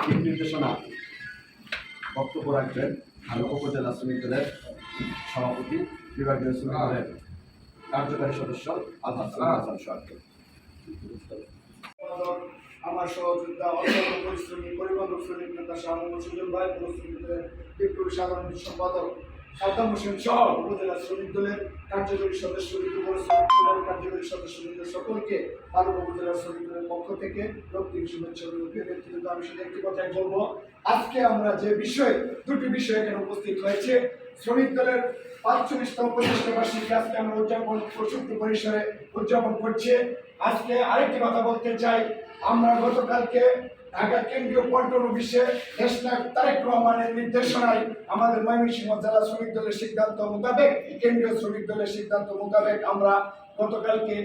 দিক নির্দেশনা বক্তব্য রাখবেন ভারত উপজেলা শ্রমিক সভাপতি, বিভাগীয় শ্রমিক দলের কার্যকারী সদস্য আলহাজ হাসান সরকার আমার সহযোগিতা অত্যন্ত পরিশ্রমী পরিবহন শ্রমিক নেতা শাহ সুজন ভাই শ্রমিকদের বিপ্লবী সাধারণ সম্পাদক সাদ্দাম হোসেন সহ উপজেলা শ্রমিক দলের কার্যকরী সদস্য উপর দলের কার্যকরী সকলকে মানব উপজেলা শ্রমিক পক্ষ থেকে রক্তিম শুভেচ্ছা আমি শুধু একটি কথাই বলব, আজকে আমরা যে বিষয়, দুটি বিষয় এখানে উপস্থিত হয়েছে, শ্রমিক দলের পাঁচচল্লিশতম প্রতিষ্ঠা বার্ষিকী আজকে আমরা উদযাপন প্রসূক্ত পরিসরে উদযাপন করছি। আজকে আরেকটি কথা বলতে চাই আমরা গতকালকে ঢাকা কেন্দ্রীয় পল্টন অফিসে দেশনায়ক তারেক রহমানের নির্দেশনায় আমাদের ময়মনসিংহ জেলা শ্রমিক দলের সিদ্ধান্ত মোতাবেক, কেন্দ্রীয় শ্রমিক দলের সিদ্ধান্ত মোতাবেক আমরা গতকালকে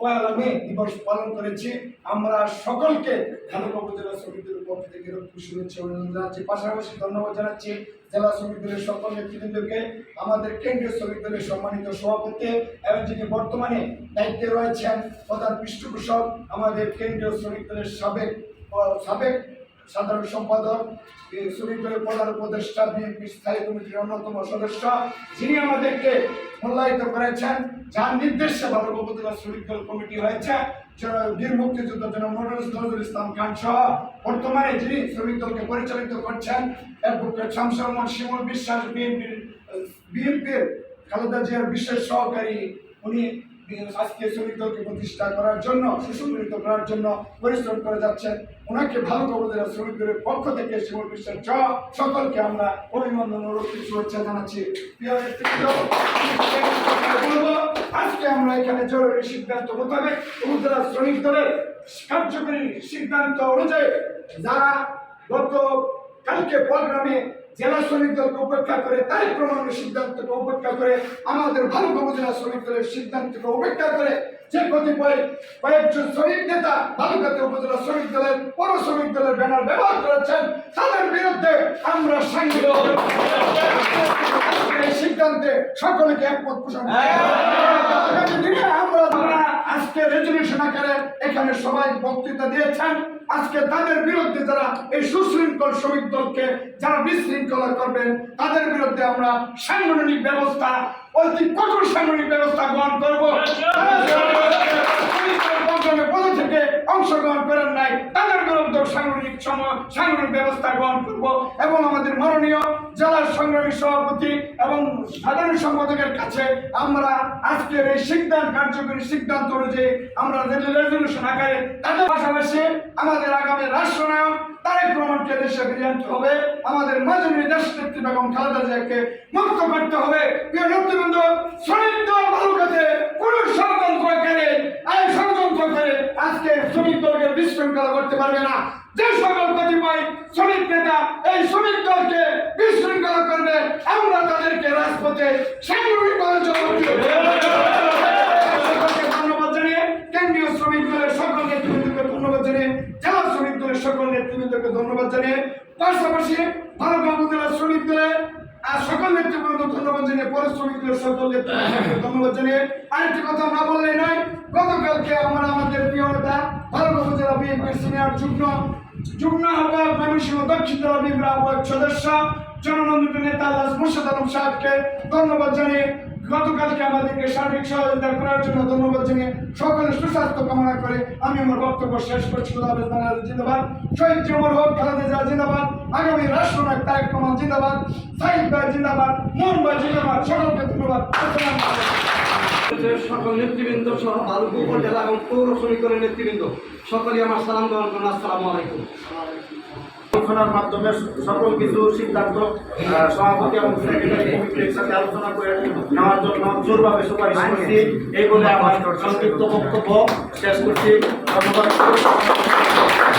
পয়লা মে দিবস পালন করেছি। আমরা সকলকে ঢাকা উপজেলা শ্রমিক দলের পক্ষ থেকে শুভেচ্ছা অভিনন্দন জানাচ্ছি। পাশাপাশি ধন্যবাদ জানাচ্ছি জেলা শ্রমিক দলের সকল নেতৃবৃন্দকে, আমাদের কেন্দ্রীয় শ্রমিক দলের সম্মানিত সভাপতি এবং যিনি বর্তমানে দায়িত্বে রয়েছেন প্রধান পৃষ্ঠপোষক, আমাদের কেন্দ্রীয় শ্রমিক দলের সাবেক সাবেক সাধারণ সম্পাদক শ্রমিক দলের প্রধান উপদেষ্টা, বিএনপি স্থায়ী কমিটির অন্যতম সদস্য, যিনি আমাদেরকে মূল্যায়িত করেছেন, যার নির্দেশে ভারত উপজেলা শ্রমিক দল কমিটি হয়েছে বীর মুক্তিযুদ্ধ জনাব নজরুল ইসলাম খান সহ বর্তমানে যিনি শ্রমিক দলকে পরিচালিত করছেন অ্যাডভোকেট শামসুর রহমান শিমুল বিশ্বাস, বিএনপির বিএনপির খালেদা জিয়ার বিশেষ সহকারী, উনি আজকে শ্রমিক দলকে প্রতিষ্ঠা করার জন্য, সুসংগঠিত করার জন্য পরিশ্রম করে যাচ্ছেন। ওনাকে ভালো উপজেলা শ্রমিক দলের পক্ষ থেকে শিমুল বিশ্বাস সহ সকলকে আমরা অভিনন্দন রক্তি শুভেচ্ছা জানাচ্ছি। আজকে আমরা এখানে জরুরি সিদ্ধান্ত মোতাবেক উপজেলা শ্রমিক দলের কার্যকরী সিদ্ধান্ত অনুযায়ী যারা গত কালকে প্রোগ্রামে জেলা শ্রমিক দলকে উপেক্ষা করে তাই প্রমাণের সিদ্ধান্তকে উপেক্ষা করে আমাদের ভালো উপজেলা শ্রমিক দলের সিদ্ধান্তকে উপেক্ষা করে যে কতিপয় কয়েকজন শ্রমিক নেতা বালুকাতে উপজেলা শ্রমিক দলের পৌর শ্রমিক দলের ব্যানার ব্যবহার করেছেন, তাদের বিরুদ্ধে আমরা এই সিদ্ধান্তে সকলকে একমত পোষণ আমরা আজকে রেজলিউশন আকারে এখানে সবাই বক্তৃতা দিয়েছেন আজকে তাদের বিরুদ্ধে যারা এই সুশৃঙ্খল শ্রমিক দলকে যারা বিশৃঙ্খলা করবেন, তাদের বিরুদ্ধে আমরা সাংগঠনিক ব্যবস্থা, অতি কঠোর সাংগঠনিক ব্যবস্থা গ্রহণ করব প্রোগ্রামে পদ থেকে অংশগ্রহণ করেন নাই তাদের বিরুদ্ধে সাংগঠনিক সময় ব্যবস্থা গ্রহণ করব এবং আমাদের মাননীয় জেলার সংগ্রামী সভাপতি এবং সাধারণ সম্পাদকের কাছে আমরা আজকের এই সিদ্ধান্ত, কার্যকরী সিদ্ধান্ত অনুযায়ী আমরা রেজলিউশন আকারে তাদের পাশাপাশি আমাদের আগামী রাষ্ট্রনায়ক তারেক রহমানকে দেশে হবে। আমাদের মাননীয় দেশ বেগম খালেদা জিয়াকে মুক্ত করতে হবে। প্রিয় নেতৃবৃন্দ, শ্রমিক দল বালুকাতে কোন ষড়যন্ত্র করে, এই ষড়যন্ত্র করে আজকে শ্রমিক দলকে বিশৃঙ্খলা করতে পারবে না। যে সকল কতিপয় শ্রমিক নেতা এই শ্রমিক দলকে বিশৃঙ্খলা করবে, আমরা তাদেরকে রাজপথে সাংগঠনিকভাবে জবাব দিব। সকলকে ধন্যবাদ জানিয়ে কেন্দ্রীয় শ্রমিক দলের সকল নেতৃবৃন্দকে ধন্যবাদ জানিয়ে জেলা শ্রমিক দলের সকল নেতৃবৃন্দকে ধন্যবাদ জানিয়ে পাশাপাশি ভারত উপজেলা শ্রমিক দলের আর সকল নেতৃবৃন্দ ধন্যবাদ জানিয়ে, পরে শ্রমিকদের সকল নেতৃবৃন্দকে ধন্যবাদ জানিয়ে আরেকটি কথা না বললেই নয়, গতকালকে আমরা আমাদের প্রিয় নেতা ভারত জেলা বিএনপির সিনিয়র, যুগ্ম যুগ্ম আহ্বায়ক ময়মনসিংহ দক্ষিণ জেলা আহ্বায়ক সদস্য, জননন্দিত নেতা আল্লাহ মুর্শিদ আলম সাহেবকে ধন্যবাদ জানিয়ে গতকালকে আমাদেরকে সার্বিক সহযোগিতা করার জন্য ধন্যবাদ জানিয়ে সকলের সুস্বাস্থ্য কামনা করে আমি আমার বক্তব্য শেষ করছি। খুদা বাংলাদেশ জিন্দাবাদ। শহীদ জমর হোক, খালেদা জিন্দাবাদ। আগামী রাষ্ট্রনায়ক তারেক রহমান জিন্দাবাদ। সাইদ ভাই জিন্দাবাদ। মোহন ভাই জিন্দাবাদ। সকলকে ধন্যবাদ। সকল নেতৃবৃন্দ সহ বালুক উপজেলা এবং পৌর শ্রমিকের নেতৃবৃন্দ সকলে আমার সালাম গ্রহণ করুন। আসসালামু আলাইকুম। আলোচনার মাধ্যমে সকল কিছু সিদ্ধান্ত সভাপতি এবং আলোচনা করে নেওয়ার জন্য জোরভাবে সুপারিশ করছি। এই বলে আমার সংক্ষিপ্ত বক্তব্য শেষ করছি। ধন্যবাদ।